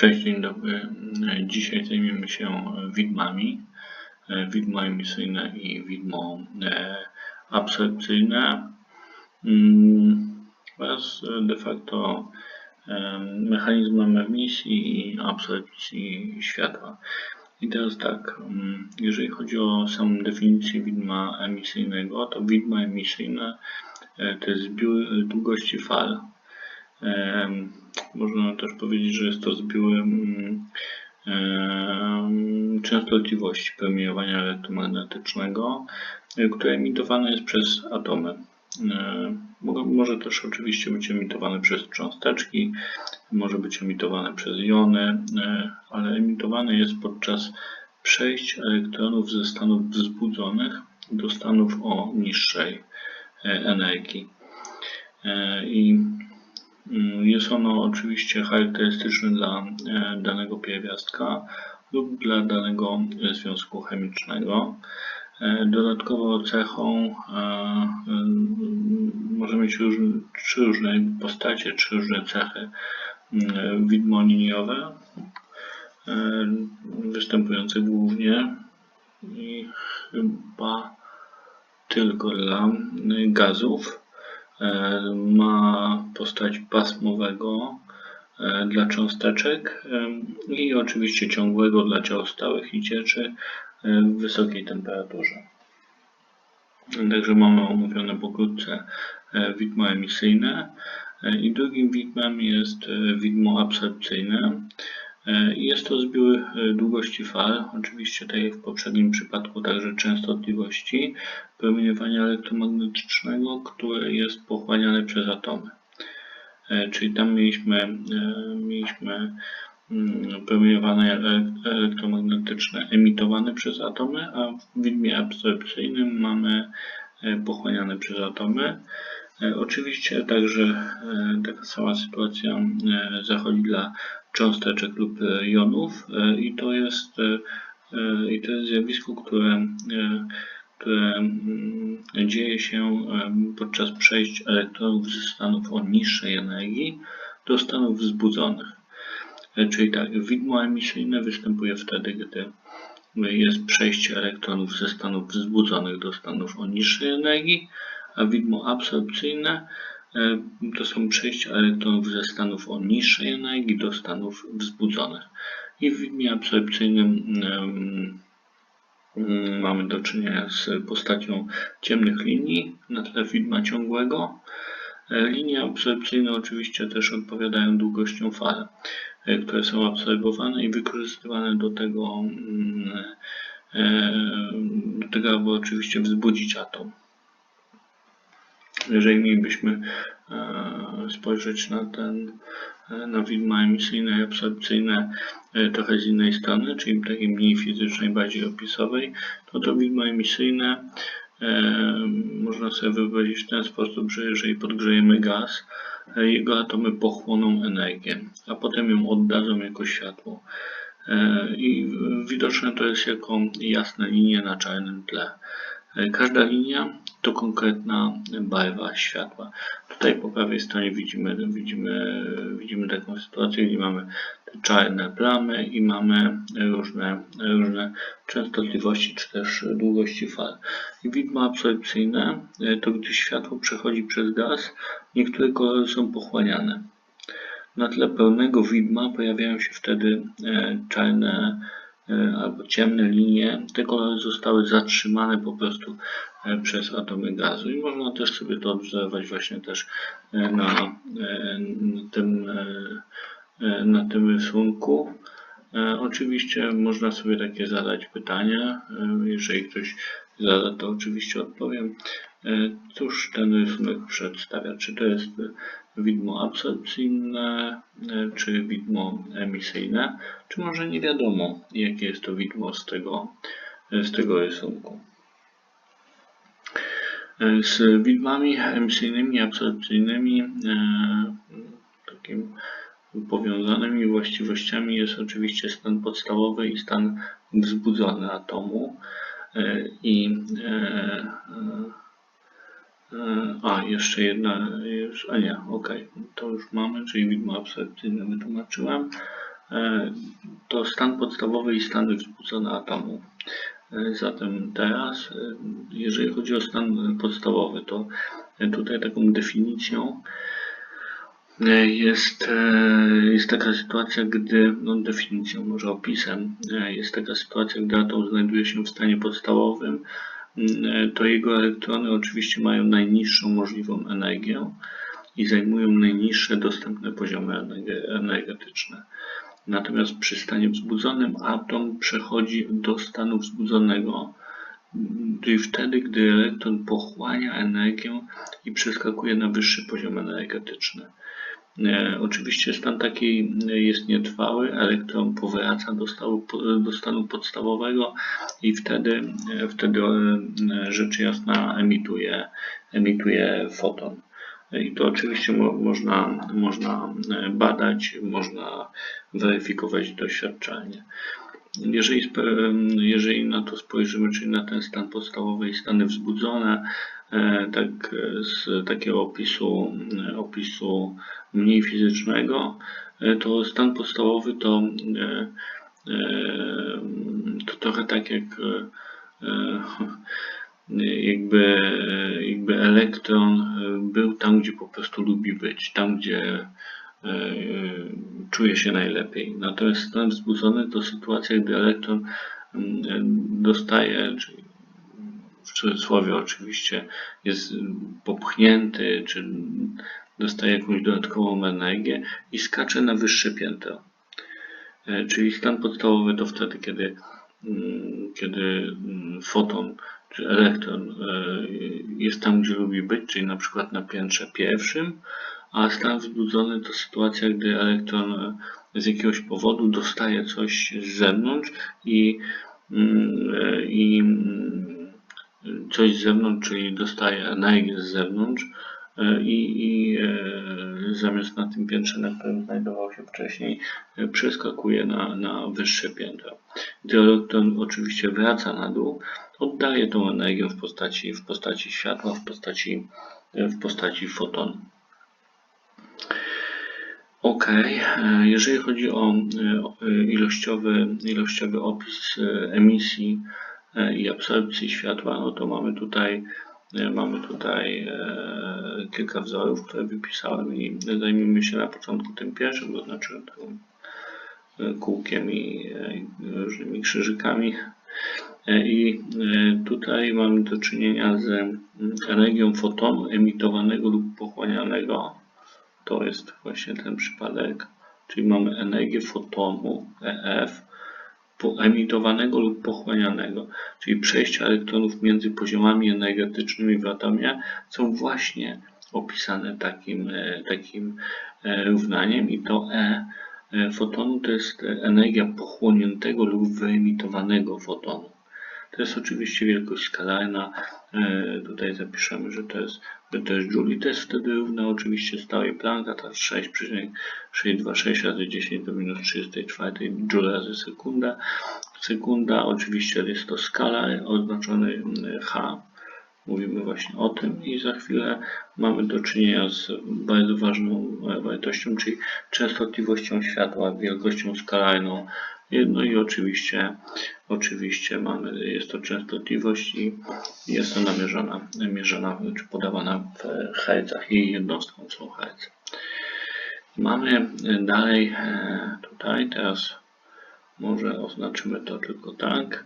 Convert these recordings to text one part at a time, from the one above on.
Cześć, dzień dobry. Dzisiaj zajmiemy się widmami. Widmo emisyjne i widmo e, absorpcyjne mm, oraz de facto e, mechanizmem emisji i absorpcji światła. I teraz tak, mm, jeżeli chodzi o samą definicję widma emisyjnego, to widmo emisyjne e, to jest zbiór długości fal można też powiedzieć, że jest to zbiór mm, częstotliwości promieniowania elektromagnetycznego, e, które emitowane jest przez atomy. E, może też oczywiście być emitowane przez cząsteczki, może być emitowane przez jony, e, ale emitowane jest podczas przejść elektronów ze stanów wzbudzonych do stanów o niższej energii. I jest ono oczywiście charakterystyczne dla e, danego pierwiastka lub dla danego związku chemicznego. E, dodatkową cechą e, może mieć trzy różne postacie, trzy różne cechy mm, widmo liniowe, występujące głównie i chyba tylko dla gazów. E, ma postać pasmowego e, dla cząsteczek e, i oczywiście ciągłego dla ciał stałych i cieczy w wysokiej temperaturze. Także mamy omówione pokrótce widmo emisyjne i drugim widmem jest widmo absorpcyjne. E, jest to zbiór e, długości fal, oczywiście tak jak w poprzednim przypadku także częstotliwości promieniowania elektromagnetycznego, które jest pochłaniane przez atomy. E, czyli tam mieliśmy, mieliśmy mm, promieniowanie elektromagnetyczne emitowane przez atomy, a w widmie absorpcyjnym mamy pochłaniane przez atomy. Oczywiście także taka sama sytuacja zachodzi dla cząsteczek lub e, jonów e, i to jest, e, i to jest zjawisko, które, które mm, dzieje się podczas przejść elektronów ze stanów o niższej energii do stanów wzbudzonych. Czyli tak, widmo emisyjne występuje wtedy, gdy jest przejście elektronów ze stanów wzbudzonych do stanów o niższej energii, a widmo absorpcyjne E, to są przejścia elektronów ze stanów o niższej energii do stanów wzbudzonych. I w widmie absorpcyjnym mamy do czynienia z postacią ciemnych linii na tle widma ciągłego. E, linie absorpcyjne oczywiście też odpowiadają długością fal, e, które są absorbowane i wykorzystywane do tego, do tego aby oczywiście wzbudzić atom. Jeżeli mielibyśmy e, spojrzeć na ten e, na widma emisyjne i absorpcyjne e, trochę z innej strony, czyli takiej mniej fizycznej, bardziej opisowej, to to widmo emisyjne można sobie wyobrazić w ten sposób, że jeżeli podgrzejemy gaz, jego atomy pochłoną energię, a potem ją oddadzą jako światło. I widoczne to jest jako jasne linie na czarnym tle. Każda linia to konkretna barwa światła. Tutaj po prawej stronie widzimy, widzimy, widzimy taką sytuację, gdzie mamy te czarne plamy i mamy różne, różne częstotliwości czy też długości fal. I widma absorpcyjne to gdy światło przechodzi przez gaz, niektóre kolory są pochłaniane. Na tle pełnego widma pojawiają się wtedy e, czarne albo ciemne linie, kolory zostały zatrzymane po prostu e, przez atomy gazu i można też sobie to odwzorować właśnie też e, na tym, na tym rysunku. Oczywiście można sobie takie zadać pytania. Jeżeli ktoś zada, to oczywiście odpowiem. Cóż ten rysunek przedstawia? Czy to jest widmo absorpcyjne, e, czy widmo emisyjne, czy może nie wiadomo, jakie jest to widmo z tego, e, z tego rysunku. E, z widmami emisyjnymi absorpcyjnymi takim powiązanymi właściwościami jest oczywiście stan podstawowy i stan wzbudzony atomu i E, a, jeszcze jedna, a nie, ok, to już mamy, czyli widmo absorpcyjne wytłumaczyłem. E, To stan podstawowy i stany wzbudzone atomu. E, Zatem teraz, e, jeżeli chodzi o stan podstawowy, to e, tutaj taką definicją e, jest, e, jest taka sytuacja, gdy, no definicją, może opisem, e, jest taka sytuacja, gdy atom znajduje się w stanie podstawowym, e, to jego elektrony oczywiście mają najniższą możliwą energię i zajmują najniższe dostępne poziomy energe- energetyczne. Natomiast przy stanie wzbudzonym atom przechodzi do stanu wzbudzonego, m, czyli wtedy, gdy elektron pochłania energię i przeskakuje na wyższy poziom energetyczny. E, Oczywiście stan taki e, jest nietrwały, elektron powraca do stanu, do stanu podstawowego i wtedy, e, wtedy rzecz jasna emituje, emituje foton. I to oczywiście mo, można, można badać, można weryfikować doświadczalnie. Jeżeli, jeżeli na to spojrzymy, czyli na ten stan podstawowy i stany wzbudzone, tak e, z takiego opisu, e, opisu mniej fizycznego, e, to stan podstawowy to, to trochę tak jak jakby, jakby elektron był tam, gdzie po prostu lubi być, tam, gdzie czuje się najlepiej. Natomiast stan wzbudzony to sytuacja, gdy elektron dostaje, czyli w cudzysłowie oczywiście, jest popchnięty, czy dostaje jakąś dodatkową energię i skacze na wyższe piętro. E, Czyli stan podstawowy to wtedy, kiedy, mm, kiedy mm, foton czy elektron e, jest tam, gdzie lubi być, czyli na przykład na piętrze pierwszym, a stan wzbudzony to sytuacja, gdy elektron e, z jakiegoś powodu dostaje coś z zewnątrz i, mm, i coś z zewnątrz, czyli dostaje energię z zewnątrz e, i, i e, zamiast na tym piętrze, na którym znajdował się wcześniej, e, przeskakuje na, na wyższe piętro. Gdy elektron oczywiście wraca na dół, oddaje tą energię w postaci, w postaci światła, w postaci, w postaci fotonu. Ok, jeżeli chodzi o e, e, ilościowy, ilościowy opis e, emisji e, i absorpcji światła, no to mamy tutaj, e, mamy tutaj e, kilka wzorów, które wypisałem i zajmijmy się na początku tym pierwszym, to znaczy tym e, kółkiem i e, różnymi krzyżykami. E, I e, tutaj mamy do czynienia z mm, energią fotonu emitowanego lub pochłanianego. To jest właśnie ten przypadek. Czyli mamy energię fotonu EF emitowanego lub pochłanianego, czyli przejścia elektronów między poziomami energetycznymi w atomie są właśnie opisane takim, e, takim e, równaniem i to E e, fotonu to jest energia pochłoniętego lub wyemitowanego fotonu. To jest oczywiście wielkość skalarna. Tutaj zapiszemy, że to jest, jest joule jest wtedy równe oczywiście stałej Plancka, to jest 6,626 razy 10 do minus 34 joule razy sekunda. Sekunda oczywiście jest to skalar oznaczony H. Mówimy właśnie o tym i za chwilę mamy do czynienia z bardzo ważną e, wartością, czyli częstotliwością światła, wielkością skalarną. No i oczywiście, oczywiście mamy, jest to częstotliwość i jest ona mierzona, mierzona czy podawana w hercach. Jej jednostką są herce. Mamy dalej e, tutaj, teraz może oznaczymy to tylko tak.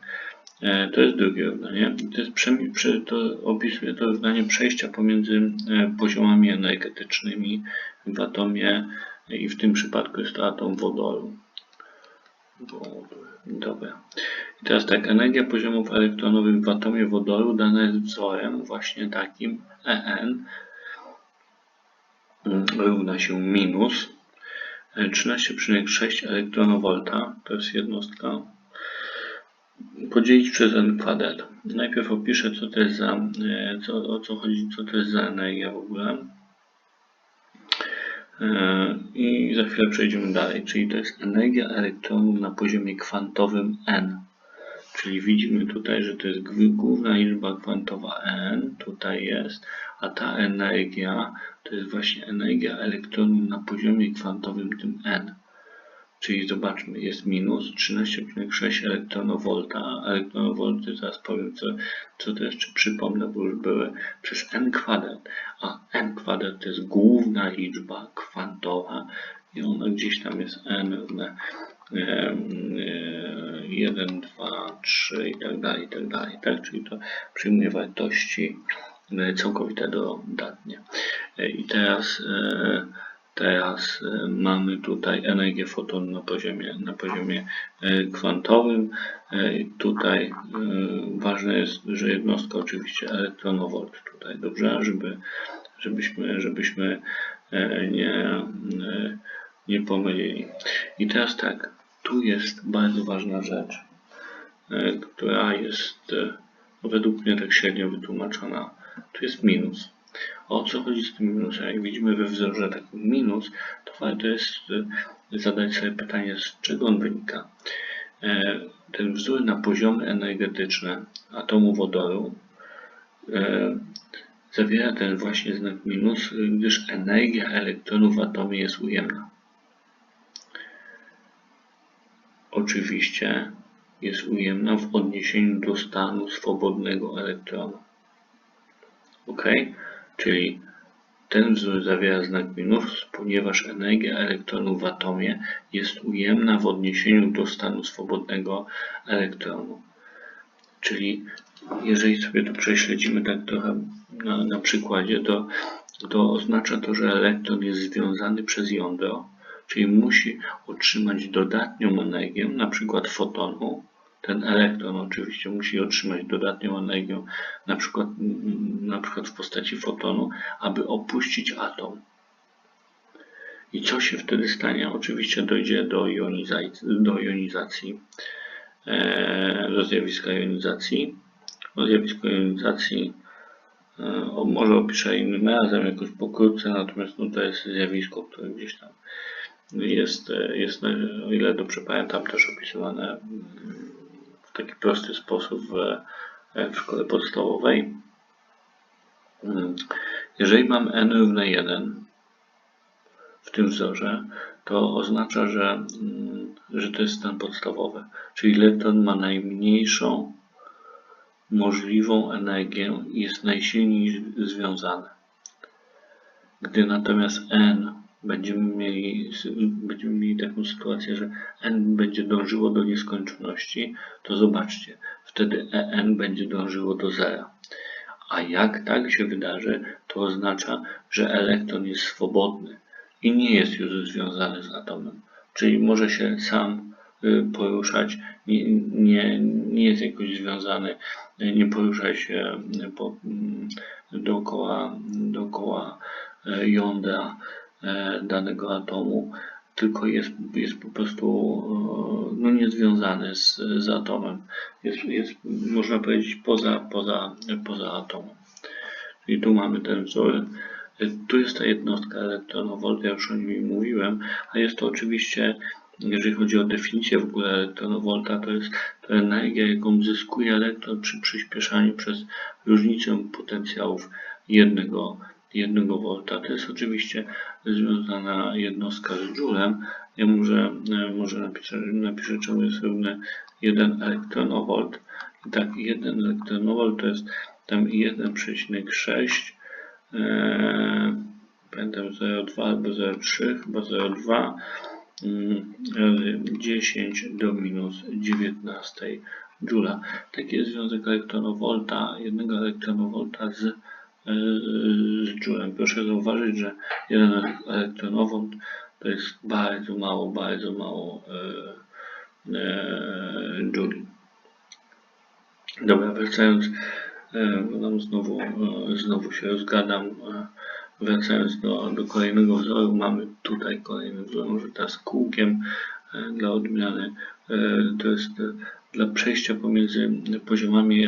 E, To jest drugie równanie. To, jest prze- to opisuje to równanie przejścia pomiędzy e, poziomami energetycznymi w atomie i w tym przypadku jest to atom wodoru. Dobra. I teraz tak, energia poziomów elektronowych w atomie wodoru dana jest wzorem właśnie takim En równa się minus e, 13,6 elektronowolta, to jest jednostka podzielić przez n kwadrat. Najpierw opiszę, co to jest za, e, co, o co chodzi, co to jest za energia w ogóle. E, I za chwilę przejdziemy dalej, czyli to jest energia elektronów na poziomie kwantowym n. Czyli widzimy tutaj, że to jest główna liczba kwantowa n, tutaj jest, a ta energia to jest właśnie energia elektronów na poziomie kwantowym tym n. Czyli zobaczmy, jest minus 13,6 elektronowolta. Elektronowolty, zaraz powiem co, co to jest, czy przypomnę, bo już były, przez n kwadrat. A n kwadrat to jest główna liczba kwantowa i ona gdzieś tam jest n równe 1, 2, 3 i tak dalej, i tak dalej. Tak? Czyli to przyjmuje wartości e, całkowite dodatnie. E, I teraz e, Teraz e, mamy tutaj energię fotonu na poziomie, na poziomie e, kwantowym. E, tutaj ważne jest, że jednostka oczywiście elektronowolt tutaj, dobrze, żeby, żebyśmy, żebyśmy nie, nie pomylili. I teraz tak, tu jest bardzo ważna rzecz, która jest według mnie tak średnio wytłumaczona. Tu jest minus. O co chodzi z tym minusem? Jak widzimy we wzorze taki minus, to warto jest e, zadać sobie pytanie, z czego on wynika. E, ten wzór na poziomy energetyczne atomu wodoru e, zawiera ten właśnie znak minus, gdyż energia elektronów w atomie jest ujemna. Oczywiście jest ujemna w odniesieniu do stanu swobodnego elektronu. Ok? Czyli ten wzór zawiera znak minus, ponieważ energia elektronów w atomie jest ujemna w odniesieniu do stanu swobodnego elektronu. Czyli jeżeli sobie to prześledzimy tak trochę na, na przykładzie, to, to oznacza to, że elektron jest związany przez jądro, czyli musi otrzymać dodatnią energię, na przykład fotonu, ten elektron oczywiście musi otrzymać dodatnią energię, na przykład, na przykład w postaci fotonu, aby opuścić atom. I co się wtedy stanie? Oczywiście dojdzie do jonizacji, do, jonizacji, e, do zjawiska jonizacji. O zjawisku jonizacji e, może opiszę innym razem jakoś pokrótce, natomiast no, to jest zjawisko, które gdzieś tam jest, jest, o ile dobrze pamiętam, też opisywane taki prosty sposób w, w szkole podstawowej. Hmm. Jeżeli mam n równe 1 w tym wzorze, to oznacza, że, hmm, że to jest stan podstawowy, czyli elektron ma najmniejszą możliwą energię i jest najsilniej związany. Gdy natomiast n będziemy mieli, będziemy mieli taką sytuację, że n będzie dążyło do nieskończoności, to zobaczcie, wtedy en będzie dążyło do zera. A jak tak się wydarzy, to oznacza, że elektron jest swobodny i nie jest już związany z atomem. Czyli może się sam y, poruszać, nie, nie, nie jest jakoś związany, nie porusza się po, mm, dookoła, dookoła y, jądra danego atomu, tylko jest, jest po prostu e, no, niezwiązany z, z atomem. Jest, jest, można powiedzieć, poza, poza, poza atomem. Czyli tu mamy ten wzór. E, tu jest ta jednostka elektronowolt, ja już o nim mówiłem, a jest to oczywiście, jeżeli chodzi o definicję w ogóle elektronowolta, to jest to energia, jaką zyskuje elektron przy przyspieszaniu przez różnicę potencjałów jednego 1 V. To jest oczywiście związana jednostka z joulem. Ja może, może napiszę, napiszę czemu jest równe 1 elektronowolt. I tak 1 elektronowolt to jest tam 1,6 e, pamiętam 0,2 albo 0,3 chyba 0,2 10 mm, do minus 19 joula. Taki jest związek elektronowolta, jednego elektronowolta z z joulem. Proszę zauważyć, że jeden elektronowąt to jest bardzo mało, bardzo mało e. Dobra, wracając, e, znowu, znowu się rozgadam. Wracając do, do kolejnego wzoru, mamy tutaj kolejny wzór, może teraz kółkiem dla odmiany. To jest dla przejścia pomiędzy poziomami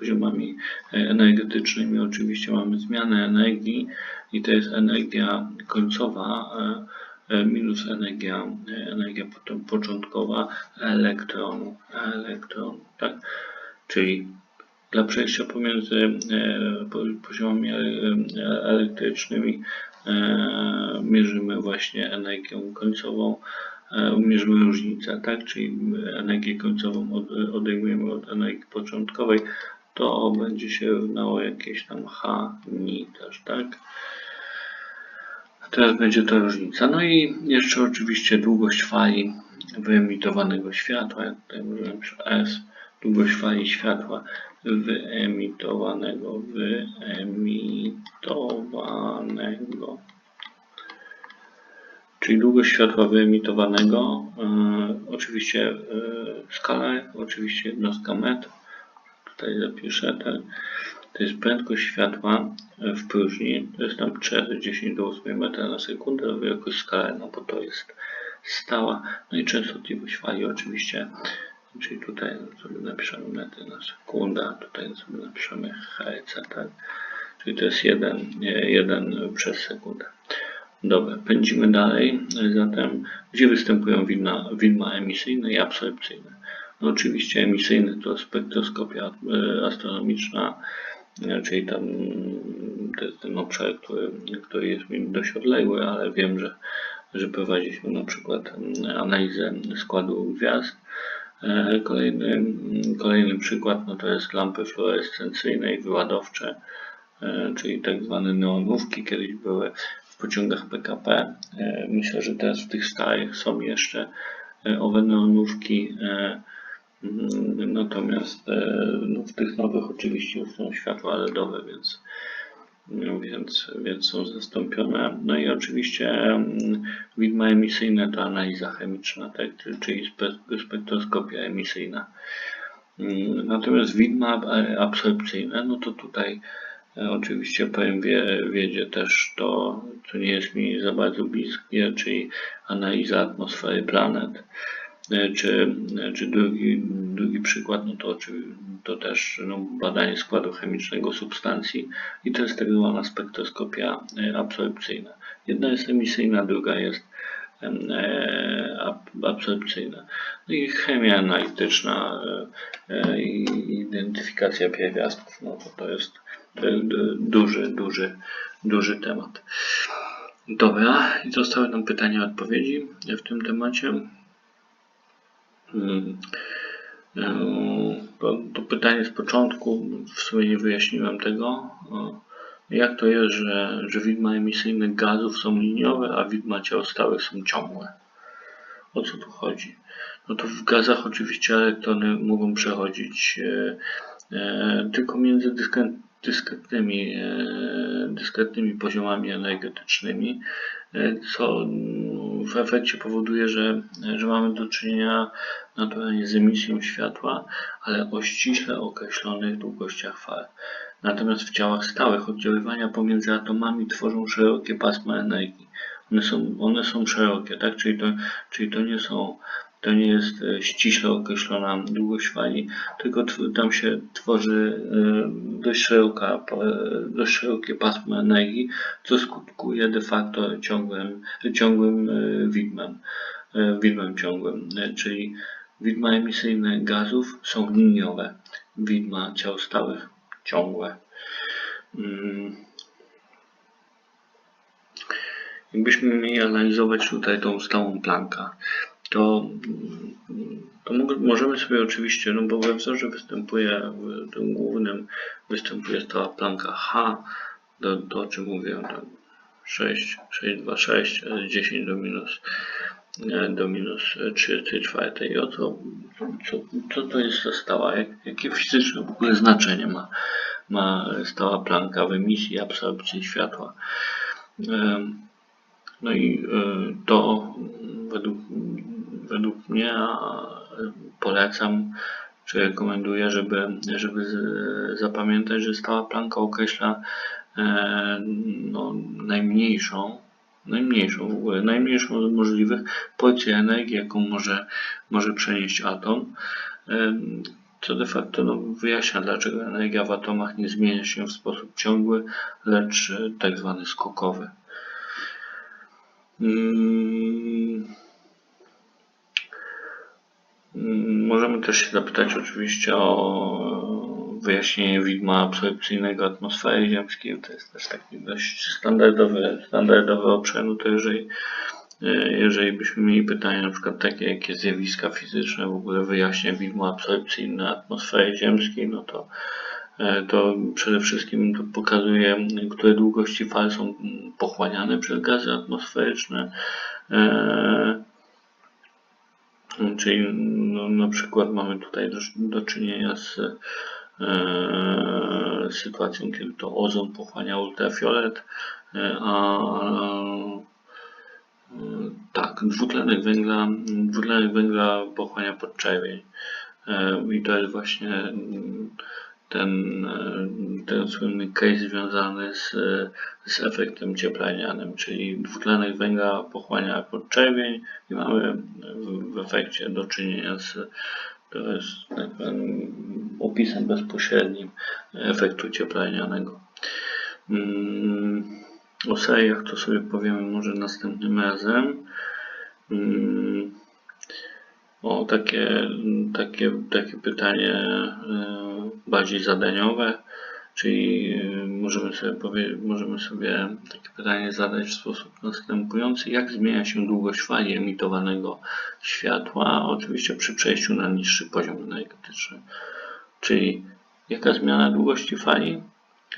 poziomami energetycznymi. Oczywiście mamy zmianę energii i to jest energia końcowa e, e, minus energia, energia początkowa elektronu, elektronu, tak? Czyli dla przejścia pomiędzy e, poziomami elektrycznymi mierzymy właśnie energię końcową e, mierzymy różnicę, tak? Czyli energię końcową od, odejmujemy od energii początkowej, to będzie się równało jakieś tam H też, tak? Teraz będzie to różnica. No i jeszcze oczywiście długość fali wyemitowanego światła, jak tutaj przy S, długość fali światła wyemitowanego, wyemitowanego. Czyli długość światła wyemitowanego, e, oczywiście e, skala, oczywiście jednostka metr. Tutaj zapiszę ten. To jest prędkość światła w próżni, to jest tam 3 razy 10 do 8 metra na sekundę, jakoś skalę, no bo to jest stała. No i częstotliwość fali oczywiście, czyli tutaj sobie napiszemy metry na sekundę, a tutaj sobie napiszemy herc, tak? Czyli to jest 1, 1 przez sekundę. Dobra, pędzimy dalej. Zatem, gdzie występują widma, widma emisyjne i absorpcyjne? No oczywiście emisyjne to spektroskopia e, astronomiczna, e, czyli tam to jest ten obszar, który, który jest mi dość odległy, ale wiem, że, że prowadziliśmy na przykład analizę składu gwiazd. E, kolejny, kolejny przykład no to jest lampy fluorescencyjne i wyładowcze, czyli tak zwane neonówki. Kiedyś były w pociągach PKP. Myślę, że teraz w tych starych są jeszcze owe neonówki Mm, natomiast e, no, w tych nowych oczywiście już są światła LEDowe, więc, więc, więc są zastąpione. No i oczywiście mm, widma emisyjne to analiza chemiczna, tak, czyli spektroskopia emisyjna. Mm, natomiast widma absorpcyjne, no to tutaj e, oczywiście wie, wiedzie też to, co nie jest mi za bardzo bliskie, czyli analiza atmosfery planet. E, czy, czy drugi, drugi przykład, no to, czy, to też no, badanie składu chemicznego substancji i to jest tak zwana spektroskopia e, absorpcyjna. Jedna jest emisyjna, druga jest e, absorpcyjna. No i chemia analityczna identyfikacja pierwiastków, no to, to jest duży, duży, duży temat. Dobra, i zostały nam pytania odpowiedzi w tym temacie. To, to, pytanie z początku, w sumie nie wyjaśniłem tego. Jak to jest, że, że widma emisyjne gazów są liniowe, a widma ciał stałych są ciągłe? O co tu chodzi? No to w gazach oczywiście elektrony mogą przechodzić e, e, tylko między dyskretnymi, e, dyskretnymi poziomami energetycznymi, e, co w efekcie powoduje, że, że mamy do czynienia naturalnie z emisją światła, ale o ściśle określonych długościach fal. Natomiast w ciałach stałych oddziaływania pomiędzy atomami tworzą szerokie pasma energii. One są, one są szerokie, tak? czyli, to, czyli to nie są to nie jest e, ściśle określona długość fali, tylko tam się tworzy e, dość, szeroka, e, dość szerokie pasmo energii, co skutkuje de facto ciągłym, ciągłym widmem, widmem ciągłym, czyli widma emisyjne gazów są liniowe, widma ciał stałych ciągłe. Mm. Jakbyśmy mieli analizować tutaj tą stałą plankę, to, to możemy sobie oczywiście, no bo we wzorze występuje, w tym głównym występuje stała planka H, to, to o czym tam 6, 6, 2, 6, 10 do minus do minus 34 i o co, co, co to jest za stała, jak, jakie fizyczne w ogóle znaczenie ma, ma stała planka w emisji absorpcji światła. No i e, to według według mnie polecam, czy rekomenduję, żeby, żeby zapamiętać, że stała planka określa e, no, najmniejszą, najmniejszą w ogóle, najmniejszą z możliwych porcję energii, jaką może, może przenieść atom. E, co de facto no, wyjaśnia, dlaczego energia w atomach nie zmienia się w sposób ciągły, lecz tak zwany skokowy. Hmm. Możemy też się zapytać oczywiście o wyjaśnienie widma absorpcyjnego atmosfery ziemskiej. To jest też taki dość standardowy, standardowy obszar. No to jeżeli, Jeżeli byśmy mieli pytania na przykład takie, jakie zjawiska fizyczne w ogóle wyjaśnia widmo absorpcyjne atmosfery ziemskiej, no to, to przede wszystkim to pokazuje, które długości fal są pochłaniane przez gazy atmosferyczne. Czyli no, na przykład mamy tutaj do, do czynienia z e, sytuacją, kiedy to ozon pochłania ultrafiolet, e, a e, tak, dwutlenek węgla, dwutlenek węgla pochłania podczerwień. E, I to jest właśnie ten, e, ten słynny case związany z, z efektem cieplarnianym, czyli dwutlenek węgla pochłania podczerwień i mamy w, w efekcie do czynienia z to jest tak powiem, opisem bezpośrednim efektu cieplarnianego. Mm, O seriach to sobie powiemy może następnym razem. O takie, takie, takie pytanie e, bardziej zadaniowe, czyli e, możemy sobie, powie, możemy sobie takie pytanie zadać w sposób następujący. Jak zmienia się długość fali emitowanego światła, oczywiście przy przejściu na niższy poziom energetyczny? Czyli jaka zmiana długości fali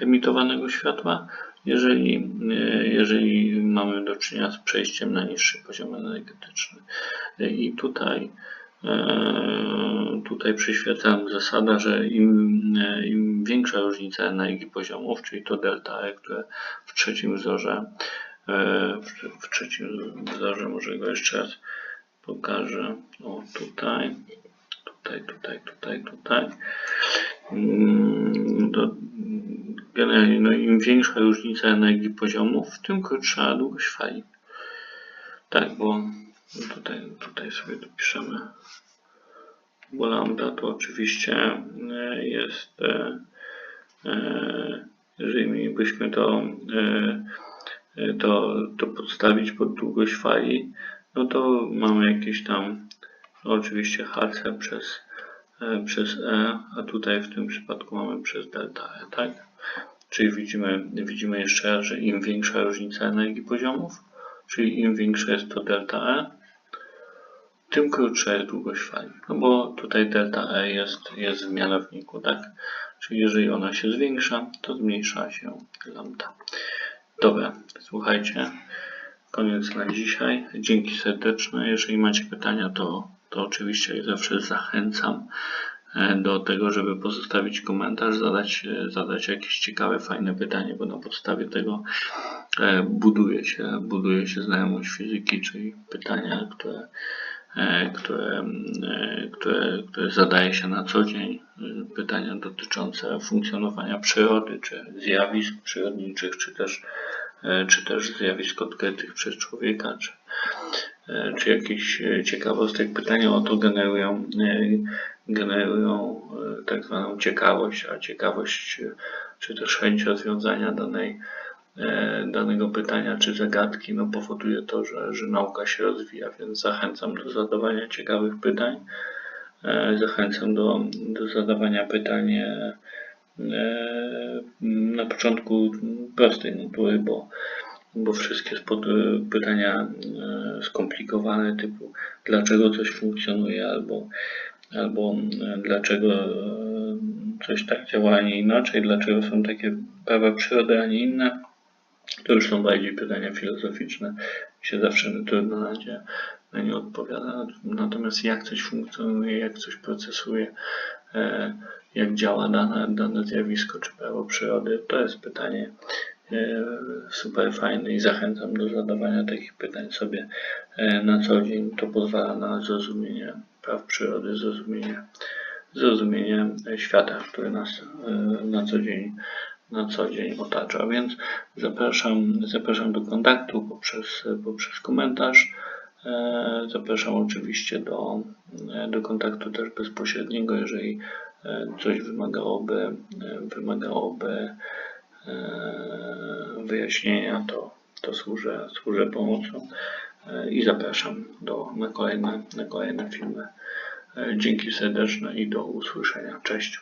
emitowanego światła, jeżeli, e, jeżeli mamy do czynienia z przejściem na niższy poziom energetyczny. E, I tutaj, e, tutaj przyświeca nam zasada, że im, im większa różnica energii poziomów, czyli to delta E, które w trzecim wzorze, w, w trzecim wzorze, może go jeszcze raz pokażę, o tutaj, tutaj, tutaj, tutaj, tutaj, Mm, to generalnie no, im większa różnica energii poziomów, tym krótsza długość fali. Tak, bo tutaj, tutaj sobie dopiszemy, bo lambda to oczywiście e, jest, e, e, jeżeli mielibyśmy to, to, to podstawić pod długość fali, no to mamy jakieś tam, no oczywiście HC przez przez E, a tutaj w tym przypadku mamy przez delta E, tak? Czyli widzimy, widzimy jeszcze raz, że im większa różnica energii poziomów, czyli im większa jest to delta E, tym krótsza jest długość fali. No bo tutaj delta E jest, jest w mianowniku, tak? Czyli jeżeli ona się zwiększa, to zmniejsza się lambda. Dobra, słuchajcie, koniec na dzisiaj. Dzięki serdeczne. Jeżeli macie pytania, to to oczywiście zawsze zachęcam e, do tego, żeby pozostawić komentarz, zadać, e, zadać jakieś ciekawe, fajne pytanie, bo na podstawie tego e, buduje się, buduje się znajomość fizyki, czyli pytania, które, które, które, które zadaje się na co dzień, pytania dotyczące funkcjonowania przyrody, czy zjawisk przyrodniczych, czy też, czy też zjawisk odkrytych przez człowieka, czy, czy jakichś e, ciekawostek. Pytania o to generują, e, generują tak zwaną ciekawość, a ciekawość czy też chęć rozwiązania danej, danego pytania czy zagadki no, powoduje to, że, że nauka się rozwija, więc zachęcam do zadawania ciekawych pytań. Zachęcam do, do zadawania pytań na początku prostej natury, bo bo wszystkie spod, pytania e, skomplikowane typu dlaczego coś funkcjonuje albo, albo e, dlaczego e, coś tak działa, a nie inaczej, dlaczego są takie prawa przyrody, a nie inne. To już są bardziej pytania filozoficzne. Mi się zawsze trudno na nie, na nie odpowiada. Natomiast jak coś funkcjonuje, jak coś procesuje, jak działa dane, dane zjawisko czy prawo przyrody, to jest pytanie E, super fajny i zachęcam do zadawania takich pytań sobie e, na co dzień. To pozwala na zrozumienie praw przyrody, zrozumienie, zrozumienie świata, który nas e, na co dzień na co dzień otacza, więc zapraszam, zapraszam do kontaktu poprzez, poprzez komentarz. Zapraszam oczywiście do, do kontaktu też bezpośredniego, jeżeli coś wymagałoby, wymagałoby E, wyjaśnienia, to, to służę, służę pomocą e, i zapraszam do, na, kolejne, na kolejne filmy. E, dzięki serdeczne i do usłyszenia. Cześć.